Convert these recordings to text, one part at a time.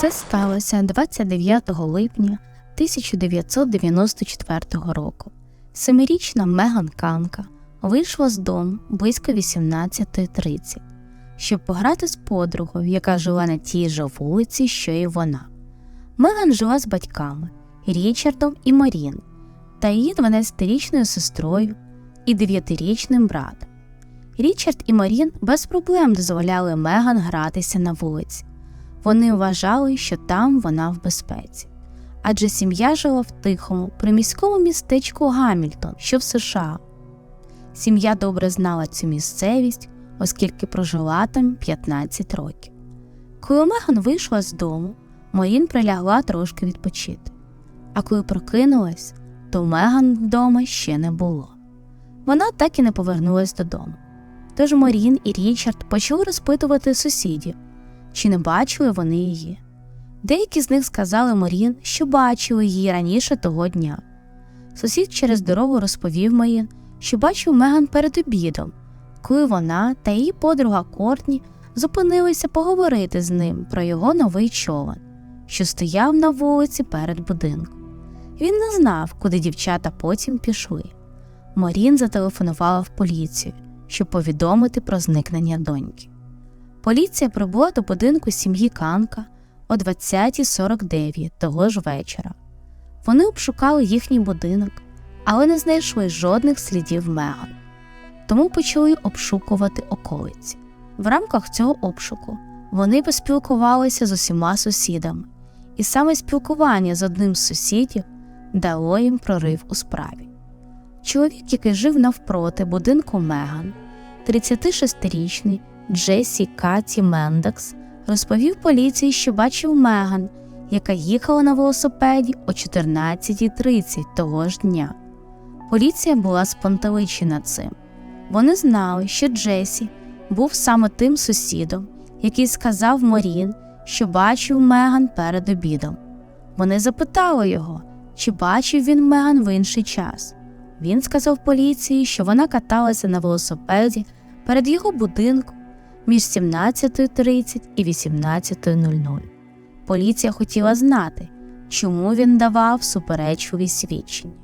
Це сталося 29 липня 1994 року. Семирічна Меган Канка вийшла з дому близько 18.30, щоб пограти з подругою, яка жила на тій же вулиці, що і вона. Меган жила з батьками Річардом і Марін та її 12-річною сестрою і 9-річним братом. Річард і Марін без проблем дозволяли Меган гратися на вулиці. Вони вважали, що там вона в безпеці. Адже сім'я жила в тихому, приміському містечку Гамільтон, що в США. Сім'я добре знала цю місцевість, оскільки прожила там 15 років. Коли Меган вийшла з дому, Марін прилягла трошки відпочити. А коли прокинулась, то Меган вдома ще не було. Вона так і не повернулась додому. Тож Марін і Річард почали розпитувати сусідів, чи не бачили вони її. Деякі з них сказали Марін, що бачили її раніше того дня. Сусід через дорогу розповів Марін, що бачив Меган перед обідом, коли вона та її подруга Кортні зупинилися поговорити з ним про його новий човен, що стояв на вулиці перед будинком. Він не знав, куди дівчата потім пішли. Марін зателефонувала в поліцію, щоб повідомити про зникнення доньки. Поліція прибула до будинку сім'ї Канка о 20.49 того ж вечора. Вони обшукали їхній будинок, але не знайшли жодних слідів Меган, тому почали обшукувати околиці. В рамках цього обшуку вони поспілкувалися з усіма сусідами, і саме спілкування з одним з сусідів дало їм прорив у справі. Чоловік, який жив навпроти будинку Меган, 36-річний Джесі Каті Мендекс, розповів поліції, що бачив Меган, яка їхала на велосипеді о 14.30 того ж дня. Поліція була спантеличена цим. Вони знали, що Джесі був саме тим сусідом, який сказав Морін, що бачив Меган перед обідом. Вони запитали його, чи бачив він Меган в інший час. Він сказав поліції, що вона каталася на велосипеді перед його будинком між 17.30 і 18.00. Поліція хотіла знати, чому він давав суперечливі свідчення.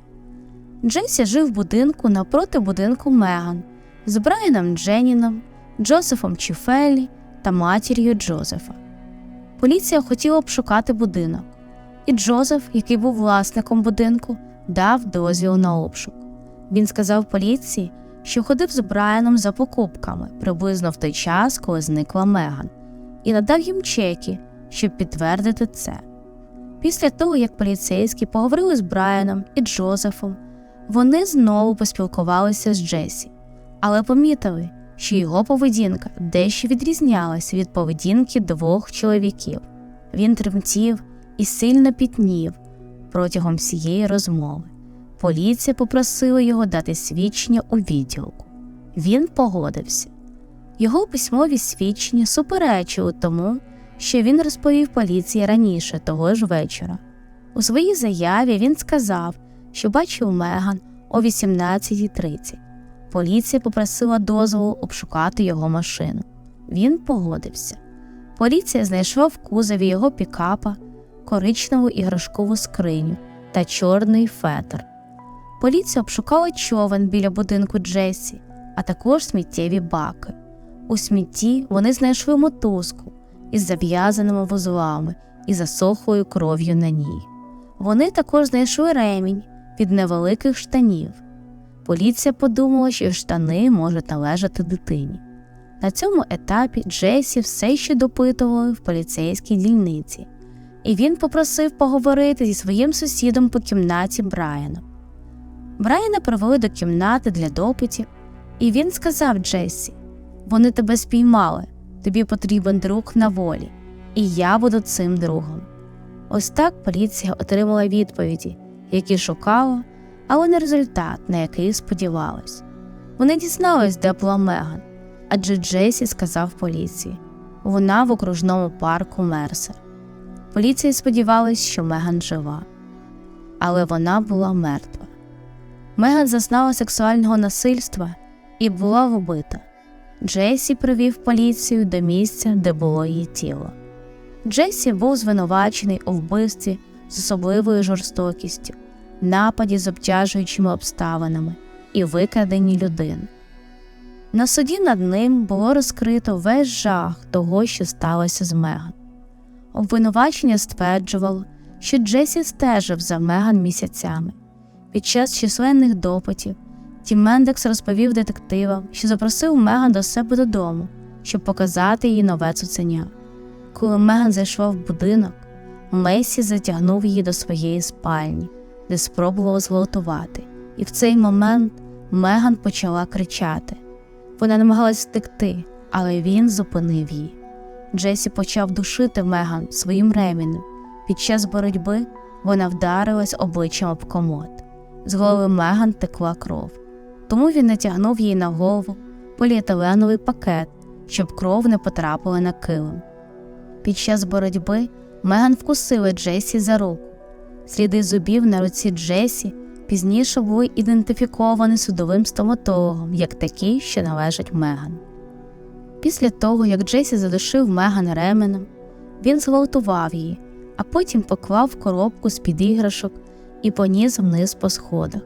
Джесі жив в будинку напроти будинку Меган з Брайаном Дженіном, Джозефом Чіфелі та матір'ю Джозефа. Поліція хотіла обшукати будинок, і Джозеф, який був власником будинку, дав дозвіл на обшук. Він сказав поліції, що ходив з Брайаном за покупками приблизно в той час, коли зникла Меган, і надав їм чеки, щоб підтвердити це. Після того, як поліцейські поговорили з Брайаном і Джозефом, вони знову поспілкувалися з Джесі, але помітили, що його поведінка дещо відрізнялася від поведінки двох чоловіків. Він тремтів і сильно пітнів протягом всієї розмови. Поліція попросила його дати свідчення у відділку. Він погодився. Його письмові свідчення суперечили тому, що він розповів поліції раніше того ж вечора. У своїй заяві він сказав, що бачив Меган о 18.30. Поліція попросила дозволу обшукати його машину. Він погодився. Поліція знайшла в кузові його пікапа, коричневу іграшкову скриню та чорний фетр. Поліція обшукала човен біля будинку Джесі, а також сміттєві баки. У смітті вони знайшли мотузку із зав'язаними вузлами і засохлою кров'ю на ній. Вони також знайшли ремінь від невеликих штанів. Поліція подумала, що штани можуть належати дитині. На цьому етапі Джесі все ще допитували в поліцейській дільниці, і він попросив поговорити зі своїм сусідом по кімнаті Брайаном. Брайана провели до кімнати для допитів, і він сказав Джесі: Вони тебе спіймали, тобі потрібен друг на волі, і я буду цим другом. Ось так поліція отримала відповіді, які шукала, але не результат, на який сподівалась. Вони дізнались, де була Меган, адже Джесі сказав поліції вона в окружному парку Мерсер. Поліція сподівалась, що Меган жива, але вона була мертва. Меган зазнала сексуального насильства і була вбита. Джесі привів поліцію до місця, де було її тіло. Джесі був звинувачений у вбивстві з особливою жорстокістю, нападі з обтяжуючими обставинами і викраденні людини. На суді над ним було розкрито весь жах того, що сталося з Меган. Обвинувачення стверджувало, що Джесі стежив за Меган місяцями. Під час численних допитів Тім Мендекс розповів детективам, що запросив Меган до себе додому, щоб показати їй нове цуценя. Коли Меган зайшла в будинок, Мейсі затягнув її до своєї спальні, де спробував зґвалтувати, і в цей момент Меган почала кричати. Вона намагалась втекти, але він зупинив її. Джесі почав душити Меган своїм ремінем. Під час боротьби вона вдарилась обличчям об комод. З голови Меган текла кров. Тому він натягнув їй на голову поліетиленовий пакет, щоб кров не потрапила на килим. Під час боротьби Меган вкусила Джесі за руку. Сліди зубів на руці Джесі пізніше були ідентифіковані судовим стоматологом як такі, що належать Меган. Після того, як Джесі задушив Меган ременем, він зґвалтував її, а потім поклав коробку з під іграшок і поніс вниз по сходах.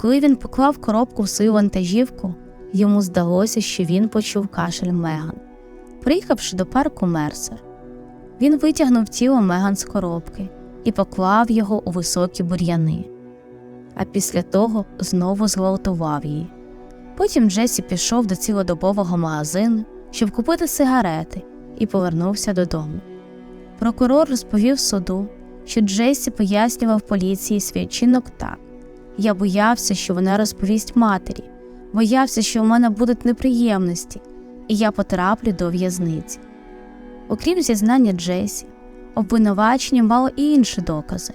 Коли він поклав коробку в свою вантажівку, йому здалося, що він почув кашель Меган. Приїхавши до парку Мерсер, він витягнув тіло Меган з коробки і поклав його у високі бур'яни, а після того знову зґвалтував її. Потім Джесі пішов до цілодобового магазину, щоб купити сигарети, і повернувся додому. Прокурор розповів суду, що Джесі пояснював поліції свій чинок так я боявся, що вона розповість матері, боявся, що у мене будуть неприємності, і я потраплю до в'язниці. Окрім зізнання Джесі, обвинувачення мало і інші докази.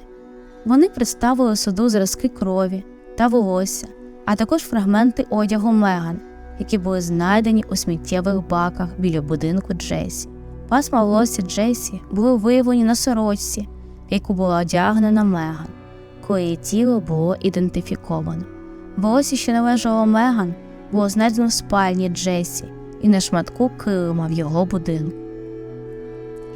Вони представили суду зразки крові та волосся, а також фрагменти одягу Меган, які були знайдені у сміттєвих баках біля будинку Джесі. Пасма волосся Джесі були виявлені на сорочці, яку була одягнена Меган, коли тіло було ідентифіковано. Волосся, що належало Меган, було знайдено в спальні Джесі і на шматку килима в його будинку.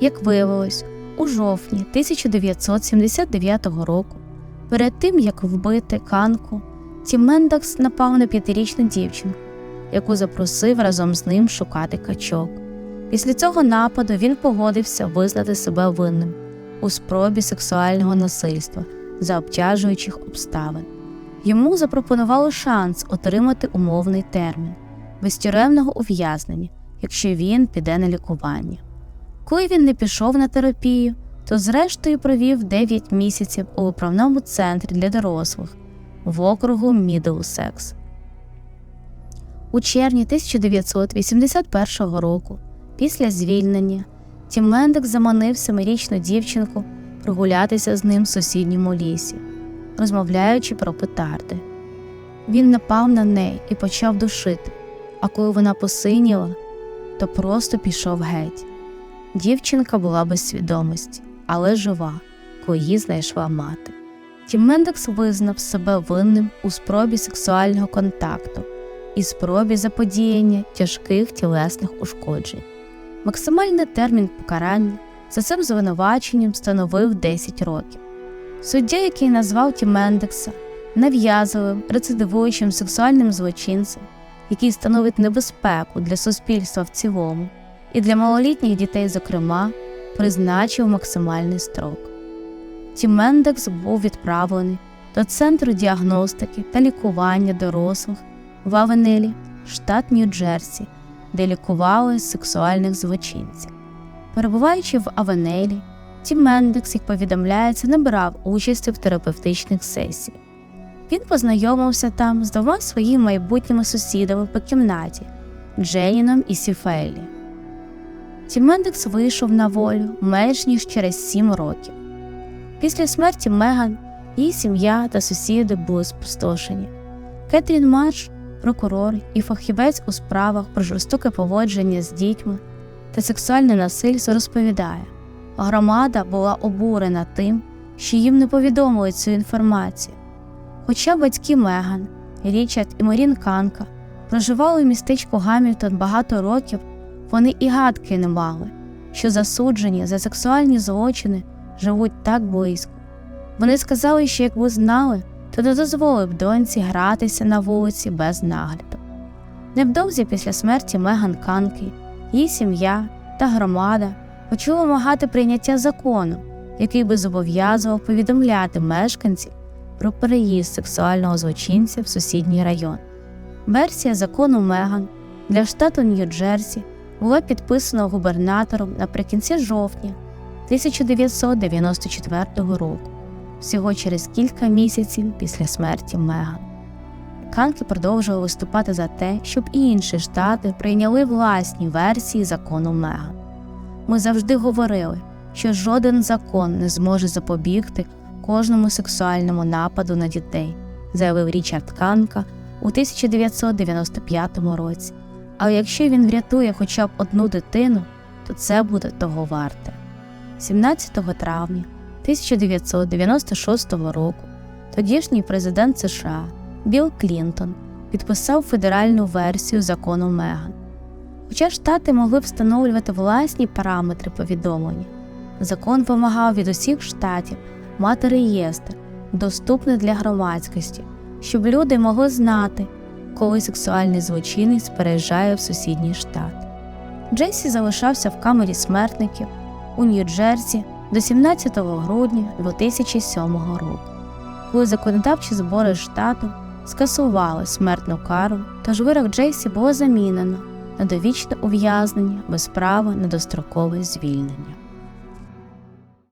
Як виявилось, у жовтні 1979 року, перед тим як вбити канку, Тім Мендакс напав на п'ятирічну дівчинку, яку запросив разом з ним шукати качок. Після цього нападу він погодився визнати себе винним у спробі сексуального насильства за обтяжуючих обставин. Йому запропонували шанс отримати умовний термін без тюремного ув'язнення, якщо він піде на лікування. Коли він не пішов на терапію, то зрештою провів 9 місяців у виправному центрі для дорослих в округу Мідлсекс. У червні 1981 року, після звільнення, Тім Мендек заманив семирічну дівчинку прогулятися з ним в сусідньому лісі, розмовляючи про петарди. Він напав на неї і почав душити, а коли вона посиніла, то просто пішов геть. Дівчинка була без свідомості, але жива, коли її знайшла мати. Тім Мендекс визнав себе винним у спробі сексуального контакту і спробі заподіяння тяжких тілесних ушкоджень. Максимальний термін покарання за цим звинуваченням становив 10 років. Суддя, який назвав Тім Мендекса нав'язовим рецидивуючим сексуальним злочинцем, який становить небезпеку для суспільства в цілому і для малолітніх дітей, зокрема, призначив максимальний строк. Тім Мендекс був відправлений до Центру діагностики та лікування дорослих в Авенелі, штат Нью-Джерсі, де лікували сексуальних злочинців. Перебуваючи в Авенелі, Тім Мендекс, як повідомляється, не брав участі в терапевтичних сесіях. Він познайомився там з двома своїми майбутніми сусідами по кімнаті Дженіном і Сіфелі. Тім Мендекс вийшов на волю менш ніж через сім років. Після смерті Меган її сім'я та сусіди були спустошені. Кетрін Марш, прокурор і фахівець у справах про жорстоке поводження з дітьми та сексуальне насильство розповідає, громада була обурена тим, що їм не повідомили цю інформацію. Хоча батьки Меган, Річард і Марін Канка проживали в містечку Гамільтон багато років, вони і гадки не мали, що засуджені за сексуальні злочини живуть так близько. Вони сказали, що якби знали, то не дозволив доньці гратися на вулиці без нагляду. Невдовзі після смерті Меган Канки, її сім'я та громада почули вимагати прийняття закону, який би зобов'язував повідомляти мешканців про переїзд сексуального злочинця в сусідній район. Версія закону Меган для штату Нью-Джерсі була підписана губернатором наприкінці жовтня 1994 року, всього через кілька місяців після смерті Меган. Канки продовжував виступати за те, щоб і інші штати прийняли власні версії закону Меган. Ми завжди говорили, що жоден закон не зможе запобігти кожному сексуальному нападу на дітей, заявив Річард Канка у 1995 році. Але якщо він врятує хоча б одну дитину, то це буде того варте. 17 травня 1996 року тодішній президент США Білл Клінтон підписав федеральну версію закону Меган. Хоча штати могли встановлювати власні параметри повідомлення, закон вимагав від усіх штатів мати реєстр, доступний для громадськості, щоб люди могли знати, коли сексуальний злочинець переїжджає в сусідній штат. Джейсі залишався в камері смертників у Нью-Джерсі до 17 грудня 2007 року, коли законодавчі збори штату скасували смертну кару, тож вирок Джейсі було замінено на довічне ув'язнення без права на дострокове звільнення.